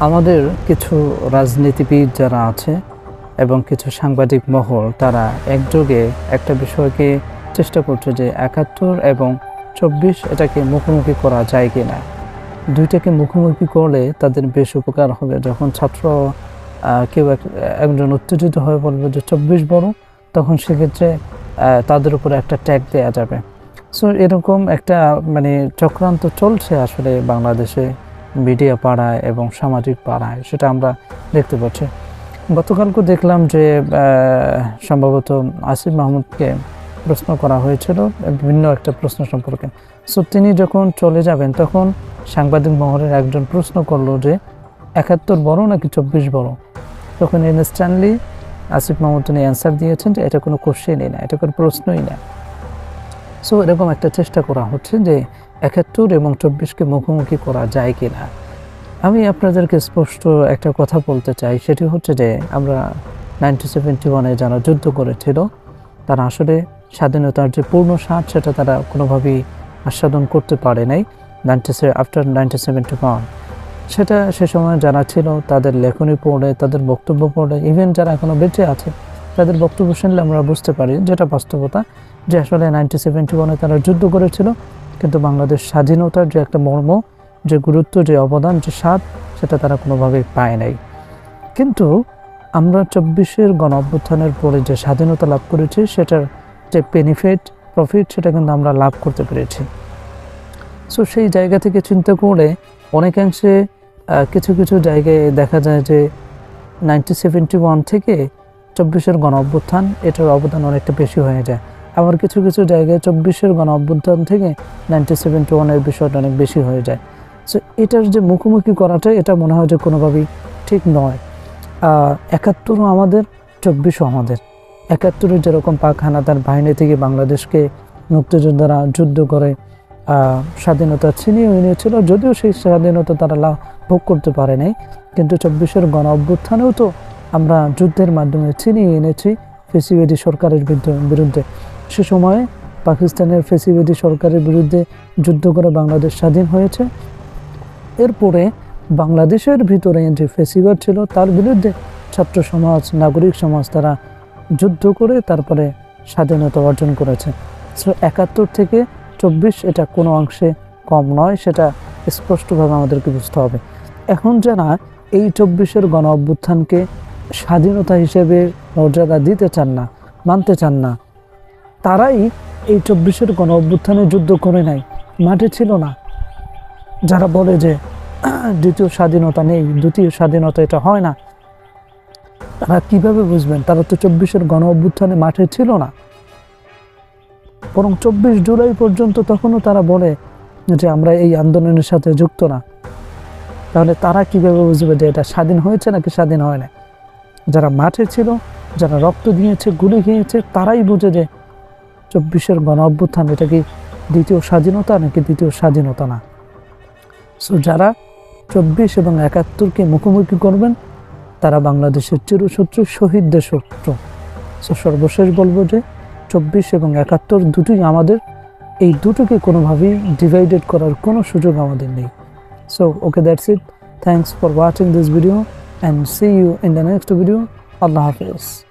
আমাদের কিছু রাজনীতিবিদ যারা আছে এবং কিছু সাংবাদিক মহল, তারা একযোগে একটা বিষয়কে চেষ্টা করছে যে একাত্তর এবং চব্বিশ এটাকে মুখোমুখি করা যায় কি না দুইটাকে মুখোমুখি করলে তাদের বেশ উপকার হবে। যখন ছাত্র কেউ এক- একজন উত্তেজিত হয়ে বলবে যে চব্বিশ বড়, তখন সেক্ষেত্রে তাদের উপরে একটা ট্যাগ দেওয়া যাবে। সো এরকম একটা মানে চক্রান্ত চলছে আসলে বাংলাদেশে। মিডিয়া পাড়ায় এবং সামাজিক পাড়ায়, সেটা আমরা দেখতে পাচ্ছি। গতকালকে দেখলাম যে সম্ভবত আসিফ মাহমুদকে প্রশ্ন করা হয়েছিল বিভিন্ন একটা প্রশ্ন সম্পর্কে। সো তিনি যখন চলে যাবেন, তখন সাংবাদিক মহলের একজন প্রশ্ন করল যে, একাত্তর বড় নাকি চব্বিশ বড়? তখন ইনস্ট্যান্টলি আসিফ মাহমুদ তিনি অ্যান্সার দিয়েছেন যে, এটা কোনো কোশ্চেনই না, এটা কোনো প্রশ্নই না। সো এরকম একটা চেষ্টা করা হচ্ছে যে একাত্তর এবং চব্বিশকে মুখোমুখি করা যায় কি না আমি আপনাদেরকে স্পষ্ট একটা কথা বলতে চাই, সেটি হচ্ছে যে আমরা নাইনটিন সেভেন্টি ওয়ানে যারা যুদ্ধ করেছিল, তারা আসলে স্বাধীনতার যে পূর্ণ স্বাদ, সেটা তারা কোনোভাবেই আস্বাদন করতে পারে নাই। Ninety after nineteen seventy one. সেটা সে সময় যারা ছিল, তাদের লেখনী পড়ে, তাদের বক্তব্য পড়ে, ইভেন যারা এখনও বেঁচে আছে তাদের বক্তব্য শুনলে আমরা বুঝতে পারি যেটা বাস্তবতা, যে আসলে নাইনটি সেভেন্টি ওয়ানে তারা যুদ্ধ করেছিল, কিন্তু বাংলাদেশ স্বাধীনতার যে একটা মর্ম, যে গুরুত্ব, যে অবদান, যে স্বাদ, সেটা তারা কোনোভাবেই পায় নাই। কিন্তু আমরা চব্বিশের গণ অভ্যুত্থানের পরে যে স্বাধীনতা লাভ করেছি, সেটার যে বেনিফিট প্রফিট সেটা কিন্তু আমরা লাভ করতে পেরেছি। সো সেই জায়গা থেকে চিন্তা করে অনেকাংশে কিছু কিছু জায়গায় দেখা যায় যে নাইনটি সেভেন্টি ওয়ান থেকে চব্বিশের গণ অভ্যুত্থান, এটার অবদান অনেকটা বেশি হয়ে যায়। আবার কিছু কিছু জায়গায় চব্বিশের গণ অভ্যুত্থান থেকে নাইনটি সেভেন্টি ওয়ানের বিষয়টা অনেক বেশি হয়ে যায়। সো এটার যে মুখোমুখি করাটা, এটা মনে হয় যে কোনোভাবেই ঠিক নয়। একাত্তরও আমাদের, চব্বিশও আমাদের। একাত্তরে যেরকম পাক হানাদার বাহিনী থেকে বাংলাদেশকে মুক্তিযোদ্ধারা যুদ্ধ করে স্বাধীনতা ছিনিয়ে নিয়েছিল যদিও সেই স্বাধীনতা তারা লাভ ভোগ করতে পারে নাই কিন্তু চব্বিশের গণ অভ্যুত্থানেও তো আমরা যুদ্ধের মাধ্যমে ছিনিয়ে এনেছি ফেসিবেদি সরকারের বিরুদ্ধে- সে সময়ে পাকিস্তানের ফেসিবেদি সরকারের বিরুদ্ধে যুদ্ধ করে বাংলাদেশ স্বাধীন হয়েছে। এরপরে বাংলাদেশের ভিতরে যে ফেসিবাদ ছিল, তার বিরুদ্ধে ছাত্র সমাজ, নাগরিক সমাজ, তারা যুদ্ধ করে তারপরে স্বাধীনতা অর্জন করেছে। সো একাত্তর থেকে চব্বিশ এটা কোনো অংশে কম নয়, সেটা স্পষ্টভাবে আমাদেরকে বুঝতে হবে। এখন যারা এই চব্বিশের গণ অভ্যুত্থানকে স্বাধীনতা হিসেবে মর্যাদা দিতে চান না, মানতে চান না। তারাই এই চব্বিশের গণ অভ্যুত্থানে যুদ্ধ করে নাই, মাঠে ছিল না। যারা বলে যে, দ্বিতীয় স্বাধীনতা নেই, দ্বিতীয় স্বাধীনতা এটা হয় না, তারা কীভাবে বুঝবেন? তারা তো চব্বিশের গণ অভ্যুত্থানে মাঠে ছিল না। বরং চব্বিশ জুলাই পর্যন্ত তখনও তারা বলে যে, আমরা এই আন্দোলনের সাথে যুক্ত না। তাহলে তারা কীভাবে বুঝবে যে, এটা স্বাধীন হয়েছে নাকি স্বাধীন হয় না যারা মাঠে ছিল, যারা রক্ত দিয়েছে গুলি খেয়েছে তারাই বুঝে যে চব্বিশের গণ অভ্যুত্থান এটা কি দ্বিতীয় স্বাধীনতা নাকি দ্বিতীয় স্বাধীনতা না? সো যারা চব্বিশ এবং একাত্তরকে মুখোমুখি করবেন, তারা বাংলাদেশের চিরশত্রু, শহীদদের শত্রু। সো সর্বশেষ বলব যে চব্বিশ এবং একাত্তর দুটোই আমাদের, এই দুটোকে কোনোভাবেই ডিভাইডেড করার কোনো সুযোগ আমাদের নেই। So okay that's it thanks for watching this video and see you in the next video. Allah Hafiz.